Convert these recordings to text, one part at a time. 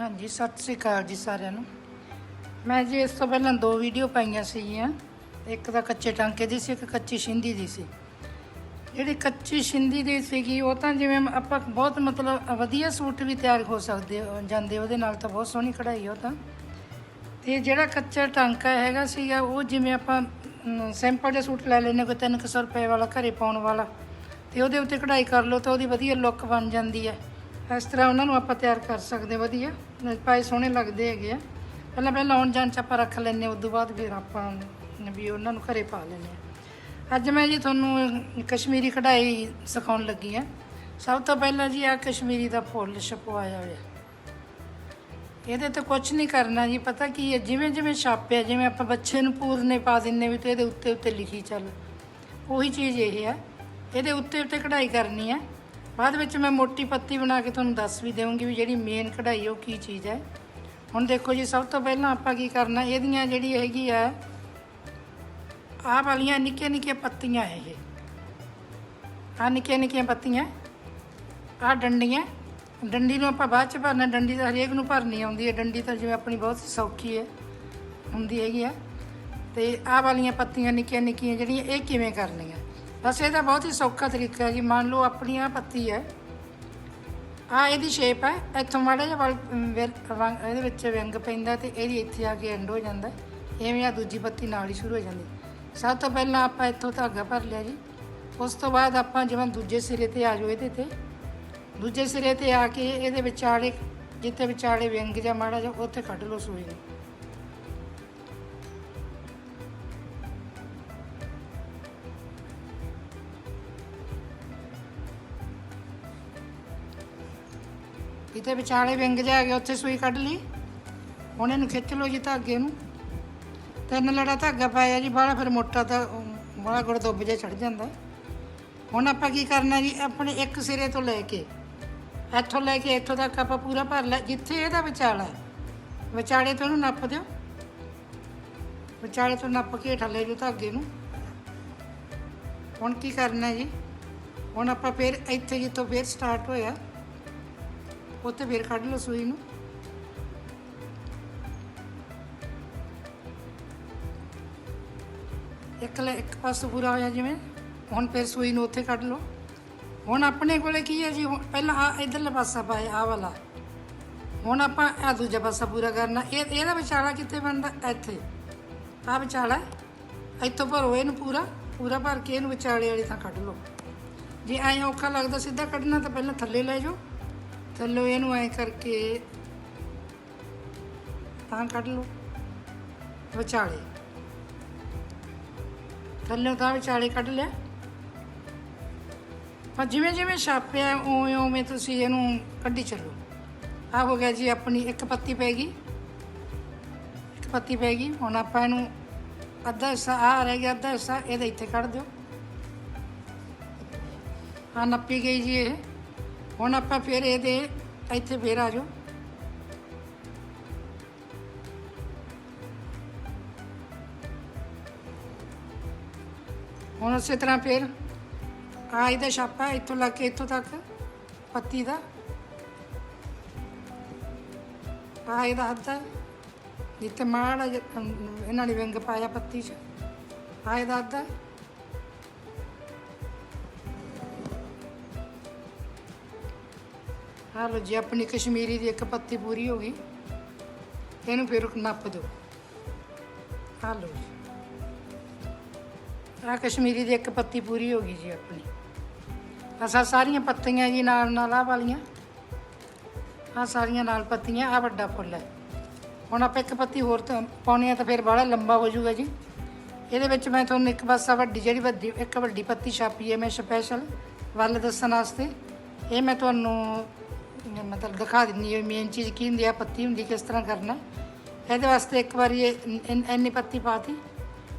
ਹਾਂਜੀ, ਸਤਿ ਸ੍ਰੀ ਅਕਾਲ ਜੀ ਸਾਰਿਆਂ ਨੂੰ। ਮੈਂ ਜੀ ਇਸ ਤੋਂ ਪਹਿਲਾਂ ਦੋ ਵੀਡੀਓ ਪਾਈਆਂ ਸੀਗੀਆਂ। ਇੱਕ ਤਾਂ ਕੱਚੇ ਟਾਂਕੇ ਦੀ ਸੀ, ਇੱਕ ਕੱਚੀ ਸ਼ਿੰਦੀ ਦੀ ਸੀ। ਜਿਹੜੀ ਕੱਚੀ ਸ਼ਿੰਦੀ ਦੀ ਸੀਗੀ, ਉਹ ਤਾਂ ਜਿਵੇਂ ਆਪਾਂ ਬਹੁਤ ਮਤਲਬ ਵਧੀਆ ਸੂਟ ਵੀ ਤਿਆਰ ਹੋ ਸਕਦੇ, ਜਾਂਦੇ ਉਹਦੇ ਨਾਲ ਤਾਂ ਬਹੁਤ ਸੋਹਣੀ ਕਢਾਈ ਉਹ ਤਾਂ। ਤੇ ਜਿਹੜਾ ਕੱਚਾ ਟਾਂਕਾ ਹੈਗਾ ਸੀਗਾ, ਉਹ ਜਿਵੇਂ ਆਪਾਂ ਸਿੰਪਲ ਜਿਹਾ ਸੂਟ ਲੈ ਲੈਨੇ ਕੋਈ 300 ਰੁਪਏ ਵਾਲਾ ਘਰੇ ਪਾਉਣ ਵਾਲਾ। ਤੇ ਉਹਦੇ ਉੱਤੇ ਕਢਾਈ ਕਰ ਲਓ ਤਾਂ ਉਹਦੀ ਵਧੀਆ ਲੁੱਕ ਬਣ ਜਾਂਦੀ ਹੈ। ਇਸ ਤਰ੍ਹਾਂ ਉਹਨਾਂ ਨੂੰ ਆਪਾਂ ਤਿਆਰ ਕਰ ਸਕਦੇ ਵਧੀਆ। ਨਾਲੇ ਪਾਏ ਸੋਹਣੇ ਲੱਗਦੇ ਹੈਗੇ ਆ। ਪਹਿਲਾਂ ਪਹਿਲਾਂ ਆਉਣ ਜਾਣ ਚ ਆਪਾਂ ਰੱਖ ਲੈਨੇ ਉਸ ਤੋਂ ਬਾਅਦ ਫਿਰ ਆਪਾਂ ਵੀ ਉਹਨਾਂ ਨੂੰ ਘਰੇ ਪਾ ਲੈਨੇ ਆ ਅੱਜ ਮੈਂ ਜੀ ਤੁਹਾਨੂੰ ਕਸ਼ਮੀਰੀ ਕਢਾਈ ਸਿਖਾਉਣ ਲੱਗੀ ਆ ਸਭ ਤੋਂ ਪਹਿਲਾਂ ਜੀ ਆ ਕਸ਼ਮੀਰੀ ਦਾ ਫੁੱਲ ਛਪਵਾਇਆ ਹੋਇਆ। ਇਹਦੇ ਤੇ ਕੁਝ ਨਹੀਂ ਕਰਨਾ ਜੀ, ਪਤਾ ਕੀ ਹੈ, ਜਿਵੇਂ ਜਿਵੇਂ ਛਾਪਿਆ, ਜਿਵੇਂ ਆਪਾਂ ਬੱਚੇ ਨੂੰ ਪੂਰਨੇ ਪਾ ਦਿੰਨੇ ਵੀ ਤੇ ਇਹਦੇ ਉੱਤੇ ਉੱਤੇ ਲਿਖੀ ਚੱਲ। ਉਹੀ ਚੀਜ਼ ਇਹ ਹੈ। ਇਹਦੇ ਉੱਤੇ ਉੱਤੇ ਕਢਾਈ ਕਰਨੀ ਹੈ। ਬਾਅਦ ਵਿੱਚ ਮੈਂ ਮੋਟੀ ਪੱਤੀ ਬਣਾ ਕੇ ਤੁਹਾਨੂੰ ਦੱਸ ਵੀ ਦੇਵਾਂਗੀ ਵੀ ਜਿਹੜੀ ਮੇਨ ਕਢਾਈ ਉਹ ਕੀ ਚੀਜ਼ ਹੈ। ਹੁਣ ਦੇਖੋ ਜੀ, ਸਭ ਤੋਂ ਪਹਿਲਾਂ ਆਪਾਂ ਕੀ ਕਰਨਾ, ਇਹਦੀਆਂ ਜਿਹੜੀ ਹੈਗੀ ਆ, ਆਹ ਵਾਲੀਆਂ ਨਿੱਕੀਆਂ ਨਿੱਕੀਆਂ ਪੱਤੀਆਂ ਇਹ। ਆਹ ਨਿੱਕੀਆਂ ਨਿੱਕੀਆਂ ਪੱਤੀਆਂ, ਆਹ ਡੰਡੀਆਂ, ਡੰਡੀ ਨੂੰ ਆਪਾਂ ਬਾਅਦ ਚ ਭਰਨਾ, ਡੰਡੀ ਤਾਂ ਹਰੇਕ ਨੂੰ ਭਰਨੀ ਆਉਂਦੀ ਹੈ, ਡੰਡੀ ਤਾਂ ਜਿਵੇਂ ਆਪਣੀ ਬਹੁਤ ਸੌਖੀ ਹੈ, ਹੁੰਦੀ ਹੈਗੀ ਆ। ਤੇ ਆਹ ਵਾਲੀਆਂ ਪੱਤੀਆਂ ਨਿੱਕੀਆਂ ਨਿੱਕੀਆਂ ਜਿਹੜੀਆਂ, ਇਹ ਕਿਵੇਂ ਕਰਨੀਆਂ? ਬਸ ਇਹਦਾ ਬਹੁਤ ਹੀ ਸੌਖਾ ਤਰੀਕਾ ਹੈ ਜੀ ਮੰਨ ਲਓ ਆਪਣੀ ਆਹ ਪੱਤੀ ਹੈ। ਆ ਇਹਦੀ ਸ਼ੇਪ ਹੈ। ਇੱਥੋਂ ਮਾੜਾ ਜਿਹਾ ਵੱਲ, ਇਹਦੇ ਵਿੱਚ ਵਿੰਗ ਪੈਂਦਾ ਤੇ ਇਹਦੀ ਇੱਥੇ ਆ ਕੇ ਐਂਡ ਹੋ ਜਾਂਦਾ। ਐਵੇਂ ਆ ਦੂਜੀ ਪੱਤੀ ਨਾਲ ਹੀ ਸ਼ੁਰੂ ਹੋ ਜਾਂਦੀ। ਸਭ ਤੋਂ ਪਹਿਲਾਂ ਆਪਾਂ ਇੱਥੋਂ ਧਾਗਾ ਭਰ ਲਿਆ ਜੀ। ਉਸ ਤੋਂ ਬਾਅਦ ਆਪਾਂ ਜਿਵੇਂ ਦੂਜੇ ਸਿਰੇ ਤੇ ਆ ਜਾਓ ਇਹਦੇ ਤੇ। ਦੂਜੇ ਸਿਰੇ ਤੇ ਆ ਕੇ ਇਹਦੇ ਵਿਚਾਲੇ ਜਿੱਥੇ ਵਿਚਾਲੇ ਵਿੰਗ ਜਾਂ ਮਾੜਾ ਜਿਹਾ ਉੱਥੇ ਕੱਢ ਲਓ ਸੂਈ ਨੂੰ। ਜਿੱਥੇ ਵਿਚਾਲੇ ਵਿੰਗ ਜਾ ਗਿਆ ਉੱਥੇ ਸੂਈ ਕੱਢ ਲਈ। ਹੁਣ ਇਹਨੂੰ ਖਿੱਚ ਲਓ ਜੀ ਧਾਗੇ ਨੂੰ। ਤਿੰਨ ਲੜਾ ਧਾਗਾ ਪਾਇਆ ਜੀ, ਬਾਹਲਾ ਫਿਰ ਮੋਟਾ ਤਾਂ ਬੜਾ ਗੁੜ ਦੁੱਬ ਜਿਹਾ ਚੜ ਜਾਂਦਾ। ਹੁਣ ਆਪਾਂ ਕੀ ਕਰਨਾ ਜੀ, ਆਪਣੇ ਇੱਕ ਸਿਰੇ ਤੋਂ ਲੈ ਕੇ, ਇੱਥੋਂ ਲੈ ਕੇ ਇੱਥੋਂ ਤੱਕ ਆਪਾਂ ਪੂਰਾ ਭਰ ਲੈ ਜਿੱਥੇ ਇਹਦਾ ਵਿਚਾਲਾ ਵਿਚਾਲੇ ਤੋਂ ਇਹਨੂੰ ਨੱਪ ਦਿਓ। ਵਿਚਾਲੇ ਤੋਂ ਨੱਪ ਕੇ ਹੇਠਾਂ ਲੈ ਜਾਓ ਧਾਗੇ ਨੂੰ। ਹੁਣ ਕੀ ਕਰਨਾ ਜੀ? ਹੁਣ ਆਪਾਂ ਫਿਰ ਇੱਥੇ ਜਿੱਥੋਂ ਫਿਰ ਸਟਾਰਟ ਹੋਇਆ। ਉੱਥੇ ਫਿਰ ਕੱਢ ਲਓ ਸੂਈ ਨੂੰ ਇੱਕ ਲੈ ਇੱਕ ਪਾਸੋਂ ਪੂਰਾ ਹੋਇਆ ਜਿਵੇਂ ਹੁਣ ਫਿਰ ਸੂਈ ਨੂੰ ਉੱਥੇ ਕੱਢ ਲਓ ਹੁਣ ਆਪਣੇ ਕੋਲੇ ਕੀ ਹੈ ਜੀ ਪਹਿਲਾਂ ਆ ਇਧਰਲਾ ਪਾਸਾ ਪਾਇਆ ਆ ਵਾਲਾ ਹੁਣ ਆਪਾਂ ਇਹ ਦੂਜਾ ਪਾਸਾ ਪੂਰਾ ਕਰਨਾ ਇਹ ਇਹਦਾ ਵਿਚਾਲਾ ਕਿੱਥੇ ਬਣਦਾ ਇੱਥੇ ਆ ਵਿਚਾਲਾ ਇੱਥੋਂ ਭਰੋ ਇਹਨੂੰ ਪੂਰਾ ਪੂਰਾ ਭਰ ਕੇ ਇਹਨੂੰ ਵਿਚਾਲੇ ਵਾਲੀ ਥਾਂ ਕੱਢ ਲਓ ਜੇ ਐਂ ਔਖਾ ਲੱਗਦਾ ਸਿੱਧਾ ਕੱਢਣਾ ਤਾਂ ਪਹਿਲਾਂ ਥੱਲੇ ਲੈ ਜਾਓ ਥੱਲੋਂ ਇਹਨੂੰ ਐਂ ਕਰਕੇ ਤਾਂ ਕੱਢ ਲਓ, ਵਿਚਾਲੇ। ਥੱਲੇ ਤਾਂ ਵਿਚਾਲੇ ਕੱਢ ਲਿਆ। ਪਰ ਜਿਵੇਂ ਜਿਵੇਂ ਛਾਪਿਆ, ਉਵੇਂ ਉਵੇਂ ਤੁਸੀਂ ਇਹਨੂੰ ਕੱਢੀ ਚੱਲੋ। ਆ ਹੋ ਗਿਆ ਜੀ ਆਪਣੀ ਇੱਕ ਪੱਤੀ ਪੈ ਗਈ। ਇੱਕ ਪੱਤੀ ਪੈ ਗਈ। ਹੁਣ ਆਪਾਂ ਇਹਨੂੰ ਅੱਧਾ ਹਿੱਸਾ ਆ ਰਹਿ ਗਿਆ ਅੱਧਾ ਹਿੱਸਾ, ਇਹਦੇ ਇੱਥੇ ਕੱਢ ਦਿਓ। ਆ ਨੱਪੀ ਗਈ ਜੀ ਇਹ। ਹੁਣ ਆਪਾਂ ਫਿਰ ਇਹਦੇ ਇੱਥੇ ਫੇਰ ਆ ਜਾਓ। ਹੁਣ ਉਸੇ ਤਰ੍ਹਾਂ ਫਿਰ ਆ ਇਹਦਾ ਛਾਪਾ ਇੱਥੋਂ ਲੱਗ ਕੇ ਇੱਥੋਂ ਤੱਕ ਪੱਤੀ ਦਾ। ਆ ਇਹਦਾ ਹੱਥ ਹੈ ਜਿੱਥੇ ਮਾੜਾ ਜਿਹਾ, ਇਹਨਾਂ ਨੇ ਵਿੰਗ ਪਾਇਆ ਪੱਤੀ 'ਚ। ਆ ਇਹਦਾ ਹੱਥ ਹੈ ਆ ਲੋ ਜੀ, ਆਪਣੀ ਕਸ਼ਮੀਰੀ ਦੀ ਇੱਕ ਪੱਤੀ ਪੂਰੀ ਹੋ ਗਈ। ਇਹਨੂੰ ਫਿਰ ਨੱਪ ਦਿਓ। ਆ ਲੋ ਜੀ। ਆ ਕਸ਼ਮੀਰੀ ਦੀ ਇੱਕ ਪੱਤੀ ਪੂਰੀ ਹੋ ਗਈ ਜੀ ਆਪਣੀ। ਅਸਾਂ ਸਾਰੀਆਂ ਪੱਤੀਆਂ ਜੀ ਨਾਲ ਨਾਲ ਆ ਵਾਲੀਆਂ। ਆ ਸਾਰੀਆਂ ਨਾਲ ਪੱਤੀਆਂ ਆ ਵੱਡਾ ਫੁੱਲ ਹੈ। ਹੁਣ ਆਪਾਂ ਇੱਕ ਪੱਤੀ ਹੋਰ ਤਾਂ ਪਾਉਣੀ ਆ ਤਾਂ ਫਿਰ ਬੜਾ ਲੰਬਾ ਹੋ ਜਾਊਗਾ ਜੀ। ਇਹਦੇ ਵਿੱਚ ਮੈਂ ਤੁਹਾਨੂੰ ਇੱਕ ਪਾਸਾ ਵੱਡੀ ਜਿਹੜੀ ਵੱਡੀ, ਇੱਕ ਵੱਡੀ ਪੱਤੀ ਛਾਪੀ ਹੈ, ਮੈਂ ਸਪੈਸ਼ਲ ਵੱਲ ਦੱਸਣ ਵਾਸਤੇ। ਇਹ ਮੈਂ ਤੁਹਾਨੂੰ ਮਤਲਬ ਦਿਖਾ ਦਿੰਦੀ ਹਾਂ ਮੇਨ ਚੀਜ਼ ਕੀ ਹੁੰਦੀ ਆ, ਪੱਤੀ ਹੁੰਦੀ, ਕਿਸ ਤਰ੍ਹਾਂ ਕਰਨਾ। ਇਹਦੇ ਵਾਸਤੇ ਇੱਕ ਵਾਰੀ ਇਹ ਇਨ- ਇੰਨੀ ਪੱਤੀ ਪਾਤੀ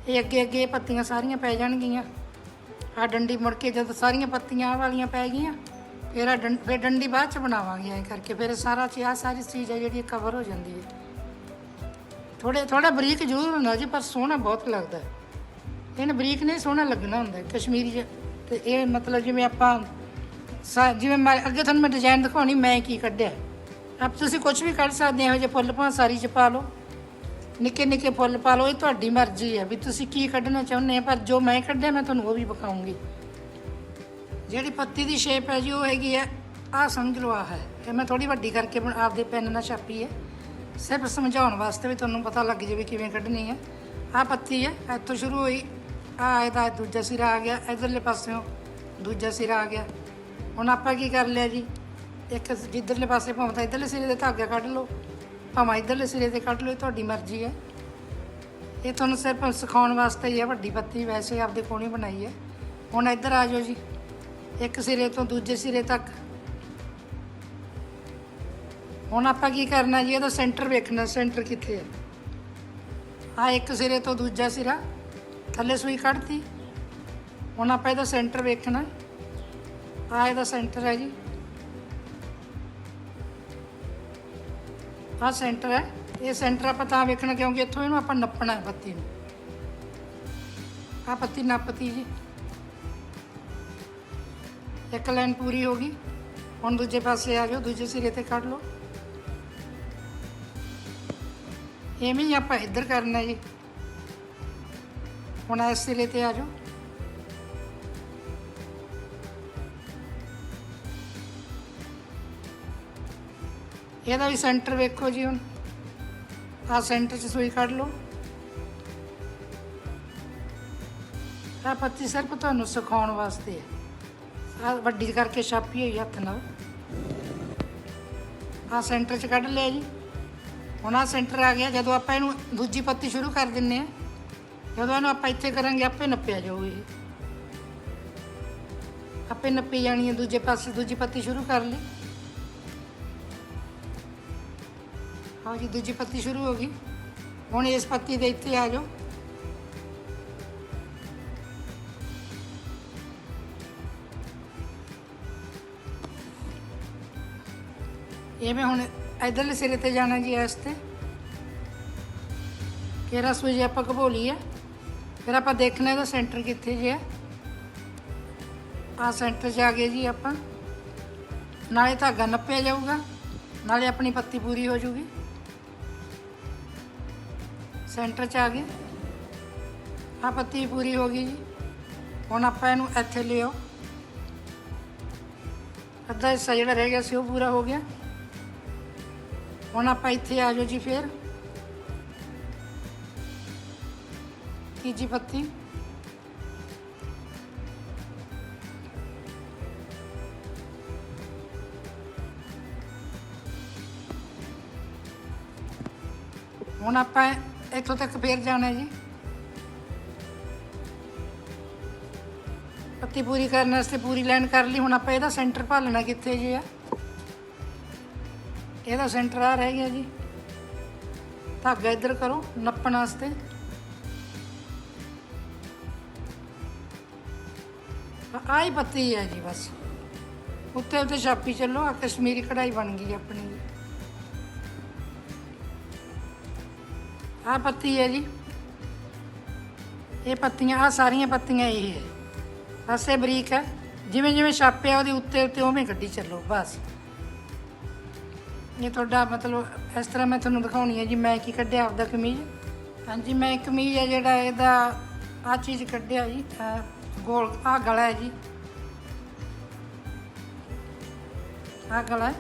ਇਹ ਅੱਗੇ ਅੱਗੇ ਇਹ ਪੱਤੀਆਂ ਸਾਰੀਆਂ ਪੈ ਜਾਣਗੀਆਂ। ਆ ਡੰਡੀ ਮੁੜ ਕੇ ਜਦੋਂ ਸਾਰੀਆਂ ਪੱਤੀਆਂ ਆਹ ਵਾਲੀਆਂ ਪੈ ਗਈਆਂ, ਫਿਰ ਆ ਡੰ- ਫਿਰ ਡੰਡੀ ਬਾਅਦ ਚ ਬਣਾਵਾਂਗੇ ਐਂ ਕਰਕੇ। ਫਿਰ ਸਾਰਾ ਚੀਜ਼ ਆ ਸਾਰੀ ਚੀਜ਼ ਹੈ ਜਿਹੜੀ ਕਵਰ ਹੋ ਜਾਂਦੀ ਹੈ। ਥੋੜੇ ਥੋੜਾ ਬਰੀਕ ਜ਼ਰੂਰ ਹੁੰਦਾ ਜੀ, ਪਰ ਸੋਹਣਾ ਬਹੁਤ ਲੱਗਦਾ। ਹੈ ਬਰੀਕ ਨਹੀਂ ਸੋਹਣਾ ਲੱਗਣਾ ਹੁੰਦਾ, ਕਸ਼ਮੀਰੀ 'ਚ ਤੇ ਇਹ ਮਤਲਬ ਜਿਵੇਂ ਆਪਾਂ ਸਾ- ਜਿਵੇਂ ਮੈਂ ਅੱਗੇ ਤੁਹਾਨੂੰ ਮੈਂ ਡਿਜ਼ਾਈਨ ਦਿਖਾਉਣੀ, ਮੈਂ ਕੀ ਕੱਢਿਆ। ਆਪ ਤੁਸੀਂ ਕੁਝ ਵੀ ਕੱਢ ਸਕਦੇ ਹੋ ਇਹੋ ਜਿਹੇ ਫੁੱਲ ਭਾਂ ਸਾਰੀ ਚ ਪਾ ਲਓ। ਨਿੱਕੇ ਨਿੱਕੇ ਫੁੱਲ ਪਾ ਲਓ, ਇਹ ਤੁਹਾਡੀ ਮਰਜ਼ੀ ਹੈ ਵੀ ਤੁਸੀਂ ਕੀ ਕੱਢਣਾ ਚਾਹੁੰਦੇ ਆ ਪਰ ਜੋ ਮੈਂ ਕੱਢਿਆ, ਮੈਂ ਤੁਹਾਨੂੰ ਉਹ ਵੀ ਵਿਖਾਉਂਗੀ। ਜਿਹੜੀ ਪੱਤੀ ਦੀ ਸ਼ੇਪ ਹੈ ਜੀ, ਉਹ ਹੈਗੀ ਹੈ, ਆਹ ਸਮਝ ਲਓ, ਆਹ ਹੈ। ਇਹ ਮੈਂ ਥੋੜੀ ਵੱਡੀ ਕਰਕੇ ਆਪਦੇ ਪੈਨ ਨਾਲ ਛਾਪੀ ਹੈ। ਸਿਰਫ ਸਮਝਾਉਣ ਵਾਸਤੇ ਵੀ ਤੁਹਾਨੂੰ ਪਤਾ ਲੱਗ ਜਾਵੇ ਕਿਵੇਂ ਕੱਢਣੀ ਹੈ। ਆਹ ਪੱਤੀ ਹੈ, ਇੱਥੋਂ ਸ਼ੁਰੂ ਹੋਈ। ਆਹ ਇਹਦਾ ਦੂਜਾ ਸਿਰਾ ਆ ਗਿਆ, ਇਧਰਲੇ ਪਾਸਿਓਂ ਦੂਜਾ ਸਿਰਾ ਆ ਗਿਆ। ਹੁਣ ਆਪਾਂ ਕੀ ਕਰ ਲਿਆ ਜੀ? ਇੱਕ ਜਿੱਧਰਲੇ ਪਾਸੇ ਭਾਵੇਂ ਤਾਂ ਇਧਰਲੇ ਸਿਰੇ ਦੇ ਧਾਗਾ ਕੱਢ ਲਓ, ਭਾਵੇਂ ਇਧਰਲੇ ਸਿਰੇ ਤੇ ਕੱਢ ਲਓ, ਇਹ ਤੁਹਾਡੀ ਮਰਜ਼ੀ ਹੈ। ਇਹ ਤੁਹਾਨੂੰ ਸਿਰਫ ਸਿਖਾਉਣ ਵਾਸਤੇ ਹੀ ਹੈ, ਵੱਡੀ ਪੱਤੀ ਵੈਸੇ ਆਪਦੇ ਕੋਣੀ ਬਣਾਈ ਹੈ। ਹੁਣ ਇੱਧਰ ਆ ਜਾਓ ਜੀ, ਇੱਕ ਸਿਰੇ ਤੋਂ ਦੂਜੇ ਸਿਰੇ ਤੱਕ। ਹੁਣ ਆਪਾਂ ਕੀ ਕਰਨਾ ਜੀ, ਇਹਦਾ ਸੈਂਟਰ ਵੇਖਣਾ, ਸੈਂਟਰ ਕਿੱਥੇ ਹੈ? ਆ ਇੱਕ ਸਿਰੇ ਤੋਂ ਦੂਜਾ ਸਿਰਾ, ਥੱਲੇ ਸੂਈ ਕੱਢਤੀ। ਹੁਣ ਆਪਾਂ ਇਹਦਾ ਸੈਂਟਰ ਵੇਖਣਾ। ਆ ਇਹਦਾ ਸੈਂਟਰ ਹੈ ਜੀ। ਆ ਸੈਂਟਰ ਹੈ। ਇਹ ਸੈਂਟਰ ਆਪਾਂ ਤਾਂ ਵੇਖਣਾ ਕਿਉਂਕਿ ਇੱਥੋਂ ਇਹਨੂੰ ਆਪਾਂ ਨੱਪਣਾ ਹੈ ਪੱਤੀ ਨੂੰ। ਆ ਪੱਤੀ ਨੱਪਤੀ ਜੀ। ਇੱਕ ਲਾਈਨ ਪੂਰੀ ਹੋ ਗਈ। ਹੁਣ ਦੂਜੇ ਪਾਸੇ ਆ ਜਾਓ, ਦੂਜੇ ਸਿਰੇ ਤੇ ਕੱਢ ਲਓ। ਐਵੇਂ ਹੀ ਆਪਾਂ ਇੱਧਰ ਕਰਨਾ ਜੀ। ਹੁਣ ਇਸ ਸਿਰੇ ਤੇ ਆ ਜਾਓ। ਇਹਦਾ ਵੀ ਸੈਂਟਰ ਵੇਖੋ ਜੀ ਹੁਣ। ਆ ਸੈਂਟਰ 'ਚ ਸੂਈ ਕੱਢ ਲਓ। ਆ ਪੱਤੀ ਸਿਰਫ ਤੁਹਾਨੂੰ ਸਿਖਾਉਣ ਵਾਸਤੇ ਹੈ। ਆ ਵੱਡੀ ਕਰਕੇ ਛਾਪੀ ਹੋਈ ਹੱਥ ਨਾਲ। ਆ ਸੈਂਟਰ 'ਚ ਕੱਢ ਲਿਆ ਜੀ। ਹੁਣ ਆ ਸੈਂਟਰ ਆ ਗਿਆ। ਜਦੋਂ ਆਪਾਂ ਇਹਨੂੰ ਦੂਜੀ ਪੱਤੀ ਸ਼ੁਰੂ ਕਰ ਦਿੰਨੇ ਆ ਜਦੋਂ ਇਹਨੂੰ ਆਪਾਂ ਇੱਥੇ ਕਰਾਂਗੇ, ਆਪੇ ਨੱਪਿਆ ਜਾਊ ਇਹ। ਆਪੇ ਨੱਪੀ ਜਾਣੀ ਹੈ। ਦੂਜੇ ਪਾਸੇ ਦੂਜੀ ਪੱਤੀ ਸ਼ੁਰੂ ਕਰ ਲਈ। ਹਾਂ ਜੀ, ਦੂਜੀ ਪੱਤੀ ਸ਼ੁਰੂ ਹੋ ਗਈ। ਹੁਣ ਇਸ ਪੱਤੀ ਦੇ ਇੱਥੇ ਆ ਜਾਓ। ਇਹ ਮੈਂ ਹੁਣ ਇਧਰਲੇ ਸਿਰੇ ਤੇ ਜਾਣਾ ਜੀ ਇਸ ਤੇ। ਕਿਹੜਾ ਸੂਈ ਆਪਾਂ ਘਬੋਲੀ ਹੈ ਫਿਰ ਆਪਾਂ ਦੇਖਣਾ ਇਹਦਾ ਸੈਂਟਰ ਕਿੱਥੇ ਜੇ ਹੈ ਆ ਸੈਂਟਰ 'ਚ ਆ ਗਏ ਜੀ ਆਪਾਂ। ਨਾਲੇ ਧਾਗਾ ਨੱਪਿਆ ਜਾਊਗਾ। ਨਾਲੇ ਆਪਣੀ ਪੱਤੀ ਪੂਰੀ ਹੋ ਜੂਗੀ ਸੈਂਟਰ 'ਚ ਆ ਗਏ। ਆ ਪੱਤੀ ਪੂਰੀ ਹੋ ਗਈ ਜੀ। ਹੁਣ ਆਪਾਂ ਇਹਨੂੰ ਇੱਥੇ ਲਿਓ ਅੱਧਾ ਹਿੱਸਾ ਜਿਹੜਾ ਰਹਿ ਗਿਆ ਸੀ ਉਹ ਪੂਰਾ ਹੋ ਗਿਆ। ਹੁਣ ਆਪਾਂ ਇੱਥੇ ਆ ਜਾਓ ਜੀ ਫੇਰ। ਤੀਜੀ ਪੱਤੀ। ਹੁਣ ਆਪਾਂ ਇੱਥੋਂ ਤੱਕ ਫੇਰ ਜਾਣਾ ਜੀ। ਪੱਤੀ ਪੂਰੀ ਕਰਨ ਵਾਸਤੇ ਪੂਰੀ ਲਾਈਨ ਕਰ ਲਈ, ਹੁਣ ਆਪਾਂ ਇਹਦਾ ਸੈਂਟਰ ਭਾਲਣਾ ਕਿੱਥੇ ਜੀ ਆ? ਇਹਦਾ ਸੈਂਟਰ ਆ ਰਹਿ ਗਿਆ ਜੀ। ਧਾਗਾ ਇੱਧਰ ਕਰੋ, ਨੱਪਣ ਵਾਸਤੇ। ਆ ਹੀ ਪੱਤੀ ਹੈ ਜੀ ਬਸ। ਉੱਤੇ ਉੱਤੇ ਛਾਪੀ ਚੱਲੋ ਆ ਕਸ਼ਮੀਰੀ ਕਢਾਈ ਬਣ ਗਈ ਆਪਣੀ। ਆ ਪੱਤੀ ਹੈ ਜੀ। ਇਹ ਪੱਤੀਆਂ ਆ ਸਾਰੀਆਂ ਪੱਤੀਆਂ ਇਹ ਹੈ। ਪਾਸੇ ਬਰੀਕ ਹੈ। ਜਿਵੇਂ ਜਿਵੇਂ ਛਾਪਿਆ ਉਹਦੇ ਉੱਤੇ ਉੱਤੇ ਉਵੇਂ ਗੱਡੀ ਚੱਲੋ, ਬਸ। ਇਹ ਤੁਹਾਡਾ ਮਤਲਬ ਇਸ ਤਰ੍ਹਾਂ ਮੈਂ ਤੁਹਾਨੂੰ ਦਿਖਾਉਣੀ ਹੈ ਜੀ, ਮੈਂ ਕੀ ਕੱਢਿਆ ਆਪਦਾ ਕਮੀਜ਼। ਹਾਂਜੀ, ਮੈਂ ਕਮੀਜ਼ ਹੈ ਜਿਹੜਾ ਇਹਦਾ ਆ ਚੀਜ਼ ਕੱਢਿਆ ਜੀ ਗੋਲ ਆ ਗਲਾ ਹੈ ਜੀ। ਆ ਗਲਾ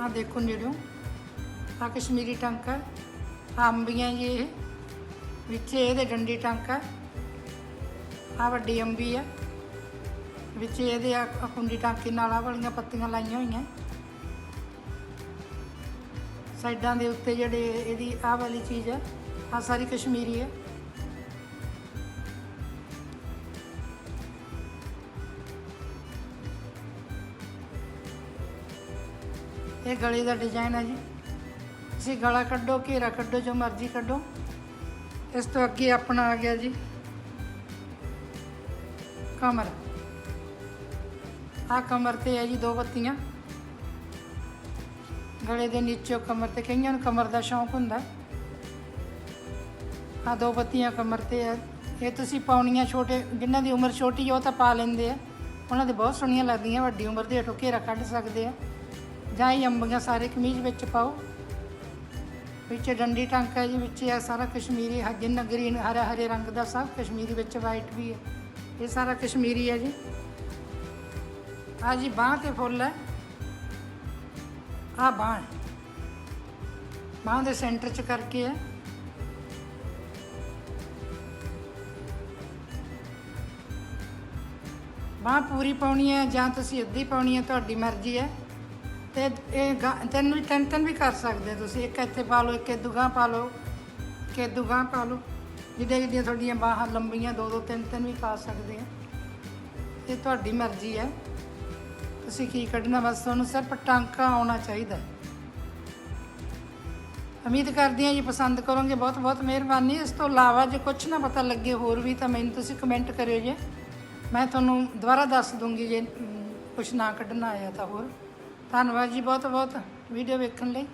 ਆ ਦੇਖੋ ਨੇੜਿਓਂ। ਆ ਕਸ਼ਮੀਰੀ ਟਾਂਕਾ ਆਹ ਅੰਬੀਆਂ ਜੀ। ਇਹ ਵਿੱਚ ਇਹਦੇ ਡੰਡੀ ਟਾਂਕਾ ਆ। ਵੱਡੀ ਅੰਬੀ ਹੈ ਵਿੱਚ ਇਹਦੇ ਆ ਆ ਕੁੰਡੀ ਟਾਂਕੇ ਨਾਲ ਆਹ ਵਾਲੀਆਂ ਪੱਤੀਆਂ ਲਾਈਆਂ ਹੋਈਆਂ। ਸਾਈਡਾਂ ਦੇ ਉੱਤੇ ਜਿਹੜੇ ਇਹਦੀ ਆਹ ਵਾਲੀ ਚੀਜ਼ ਹੈ ਆ ਸਾਰੀ ਕਸ਼ਮੀਰੀ ਹੈ ਇਹ ਗਲੇ ਦਾ ਡਿਜ਼ਾਈਨ ਹੈ ਜੀ। ਤੁਸੀਂ ਗਲਾ ਕੱਢੋ, ਘੇਰਾ ਕੱਢੋ, ਜੋ ਮਰਜ਼ੀ ਕੱਢੋ। ਇਸ ਤੋਂ ਅੱਗੇ ਆਪਣਾ ਆ ਗਿਆ ਜੀ। ਕਮਰ। ਆ ਕਮਰ ਤੇ ਹੈ ਜੀ ਦੋ ਬੱਤੀਆਂ। ਗਲੇ ਦੇ ਨੀਚੇ ਕਮਰ ਤੇ, ਕਈਆਂ ਨੂੰ ਕਮਰ ਦਾ ਸ਼ੌਂਕ ਹੁੰਦਾ। ਆ ਦੋ ਬੱਤੀਆਂ ਕਮਰ ਤੇ ਹੈ। ਇਹ ਤੁਸੀਂ ਪਾਉਣੀਆਂ ਛੋਟੇ, ਜਿਨ੍ਹਾਂ ਦੀ ਉਮਰ ਛੋਟੀ ਹੈ, ਉਹ ਤਾਂ ਪਾ ਲੈਂਦੇ ਆ। ਉਹਨਾਂ ਦੇ ਬਹੁਤ ਸੋਹਣੀਆਂ ਲੱਗਦੀਆਂ, ਵੱਡੀ ਉਮਰ ਦੇ ਹੇਠੋਂ ਘੇਰਾ ਕੱਢ ਸਕਦੇ ਆ। ਜਾਂ ਇਹ ਅੰਬੀਆਂ ਸਾਰੇ ਕਮੀਜ਼ ਵਿੱਚ ਪਾਓ। ਵਿੱਚ ਡੰਡੀ ਟਾਂਕਾ ਹੈ ਜੀ ਵਿੱਚ ਇਹ ਸਾਰਾ ਕਸ਼ਮੀਰੀ ਜਿੰਨਾ ਗ੍ਰੀਨ ਹਰਾ ਹਰੇ ਰੰਗ ਦਾ ਸਭ ਕਸ਼ਮੀਰੀ ਵਿੱਚ ਵਾਈਟ ਵੀ ਹੈ ਇਹ ਸਾਰਾ ਕਸ਼ਮੀਰੀ ਹੈ ਜੀ। ਆ ਜੀ ਬਾਂਹ ਤੇ ਫੁੱਲ ਹੈ ਆ ਬਾਂਹ। ਹੈ। ਬਾਂਹ ਦੇ ਸੈਂਟਰ ਚ ਕਰਕੇ ਹੈ ਬਾਂਹ ਪੂਰੀ ਪਾਉਣੀ ਹੈ ਜਾਂ ਤੁਸੀਂ ਅੱਧੀ ਪਾਉਣੀ ਹੈ ਤੁਹਾਡੀ ਮਰਜ਼ੀ ਹੈ ਤੇ ਇਹ ਗਾ- ਤਿੰਨ ਵੀ ਤਿੰਨ ਤਿੰਨ ਵੀ ਕਰ ਸਕਦੇ ਹੋ ਤੁਸੀਂ। ਇੱਕ ਇੱਥੇ ਪਾ ਲਓ, ਇੱਕ ਦੁਗਾ ਪਾ ਲਓ ਕਿ ਦੁਗਾ ਪਾ ਲਓ। ਜਿਹਦੇ ਜਿਹਦੀਆਂ ਤੁਹਾਡੀਆਂ ਬਾਹਾਂ ਲੰਬੀਆਂ, ਦੋ ਦੋ ਤਿੰਨ ਤਿੰਨ ਵੀ ਪਾ ਸਕਦੇ ਆ। ਇਹ ਤੁਹਾਡੀ ਮਰਜ਼ੀ ਹੈ ਤੁਸੀਂ ਕੀ ਕੱਢਣਾ? ਬਸ ਤੁਹਾਨੂੰ ਸਿਰਫ ਟਾਂਕਾ ਆਉਣਾ ਚਾਹੀਦਾ। ਹੈ। ਉਮੀਦ ਕਰਦੀ ਹਾਂ ਜੀ ਪਸੰਦ ਕਰੋਗੇ। ਬਹੁਤ ਬਹੁਤ ਮਿਹਰਬਾਨੀ। ਇਸ ਤੋਂ ਇਲਾਵਾ ਜੇ ਕੁਝ ਨਾ ਪਤਾ ਲੱਗੇ ਹੋਰ ਵੀ, ਤਾਂ ਮੈਨੂੰ ਤੁਸੀਂ ਕਮੈਂਟ ਕਰਿਓ ਜੇ। ਮੈਂ ਤੁਹਾਨੂੰ ਦੁਬਾਰਾ ਦੱਸ ਦੂੰਗੀ ਜੇ ਕੁਛ ਨਾ ਕੱਢਣਾ ਆਇਆ ਤਾਂ ਹੋਰ। ਧੰਨਵਾਦ ਜੀ ਬਹੁਤ ਬਹੁਤ ਵੀਡੀਓ ਵੇਖਣ ਲਈ।